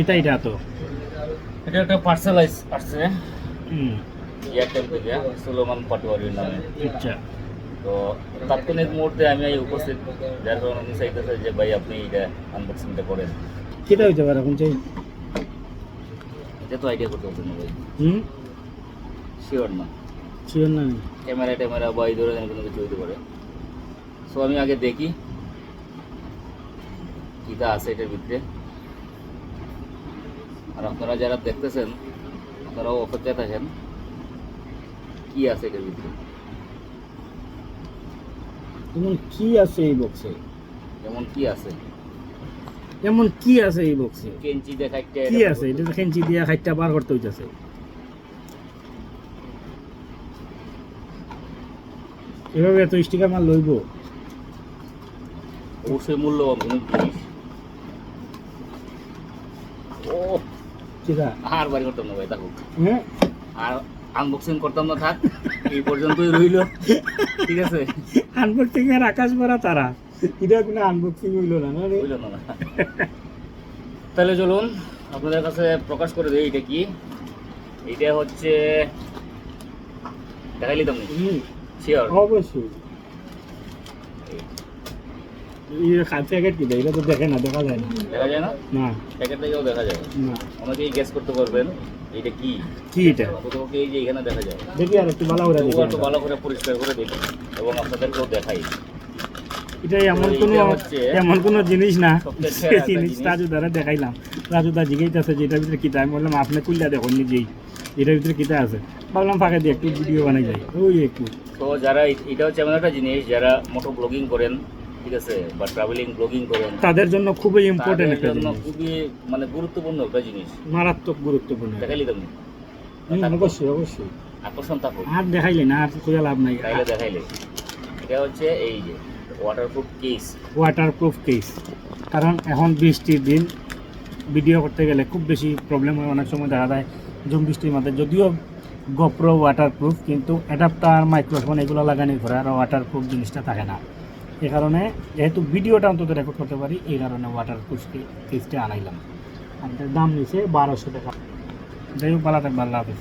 এটা এটা তো। এটা একটা পার্সেলাইজ আসছে হুম। এয়ারটেল থেকে সুলোমান পাটোয়ারির নামে। আচ্ছা। তো তাৎক্ষণিক মুহূর্তে আমি এই উপস্থিত যার কারণে উনি চাইতেছে যে ভাই আপনি এটা আনবক্সিংটা করেন। কেটা হইতে পারে এখন চাই এটা তো আইডিয়া করতে পারছেন ভাই। হুম? শিওর না। শিওর না। ক্যামেরা ট্যামেরা বা এই ধরনের কোনো কিছু হইতে পারে। সো আমি আগে দেখি কীটা আছে এটার ভিতরে। আর আপনারা যারা দেখতেছেন আপনারাও অপেক্ষায় থাকেন কি আছে এটার ভিতরে? এমন কি আছে এই বক্সে যেমন কি আছে? এমন কি আছে এই বক্সে কেঞ্চি দেখাইতে কি আছে? এটা তো খেঞ্চি দিয়া খাইটা বার করতে হইতাছে। এভাবে এত স্টিকার মাল লইব অবশ্যই মূল্যবান জিনিস ও ঠিক আছে আর বাড়ি করতাম না ভাই থাকুক। হ্যাঁ? আর আনবক্সিং করতাম না থাক এই পর্যন্তই রইল। ঠিক আছে? আনবক্সিং এর আকাশ ভরা তারা। এটা কোনো আনবক্সিং হইল না না রে? না তাহলে চলুন আপনাদের কাছে প্রকাশ করে দিই এটা কি। এটা হচ্ছে দেখাইলি তুমি শিওর অবশ্যই। প্যাকেট কি? এটা তো দেখে না দেখা যায় না। দেখা যায় না? না। প্যাকেট থেকেও দেখা যায়। না। অনেকেই গেস করতে পারবেন এটা কি? কি এটা? প্রথমকে এই যে এখানে দেখা যায়। দেখি আর একটু ভালো করে দেখি। একটু ভালো করে পরিষ্কার করে দেখি এবং আপনাদেরকেও দেখাই। এটা এমন কোনো হচ্ছে- এমন কোনো জিনিস না। জিনিস। রাজু দ্বারা দেখাইলাম। রাজু দা জিজ্ঞাসা যে এটার ভিতরে কিতা? আমি বললাম আপনি কুল্লা দেখুন নিজেই। এটার ভিতরে কিতা আছে? ভাবলাম ফাঁকা দিয়ে একটু ভিডিও বানাই যাই। ওই একটু। তো যারা এটা হচ্ছে এমন একটা জিনিস যারা মোটো ব্লগিং করেন ঠিক আছে বা ট্রাভেলিং ব্লগিং করেন। তাদের জন্য খুবই ইম্পর্টেন্ট একটা জন্য খুবই মানে গুরুত্বপূর্ণ একটা জিনিস। মারাত্মক গুরুত্বপূর্ণ দেখাইলি তুমি অবশ্যই অবশ্যই। আকর্ষণ থাকুক আর দেখাইলে না আর খুঁজে লাভ নাই। তাইলে দেখাইলে। এটা হচ্ছে এই যে ওয়াটারপ্রুফ কেস ওয়াটারপ্রুফ কেস কারণ এখন বৃষ্টির দিন ভিডিও করতে গেলে খুব বেশি প্রবলেম হয়। অনেক সময় দেখা যায় ঝুম বৃষ্টির মধ্যে। যদিও গোপ্রো ওয়াটারপ্রুফ কিন্তু অ্যাডাপ্টার মাইক্রোফোন এগুলো লাগানোর পরে আর ওয়াটারপ্রুফ জিনিসটা থাকে না। এ কারণে যেহেতু ভিডিওটা অন্তত রেকর্ড করতে পারি, এই কারণে ওয়াটার প্রুফটি কেসটা আনাইলাম। আর দাম নিচে বারোশো টাকা। যাই হোক, ভালো থাকবে আল্লাহ হাফিজ।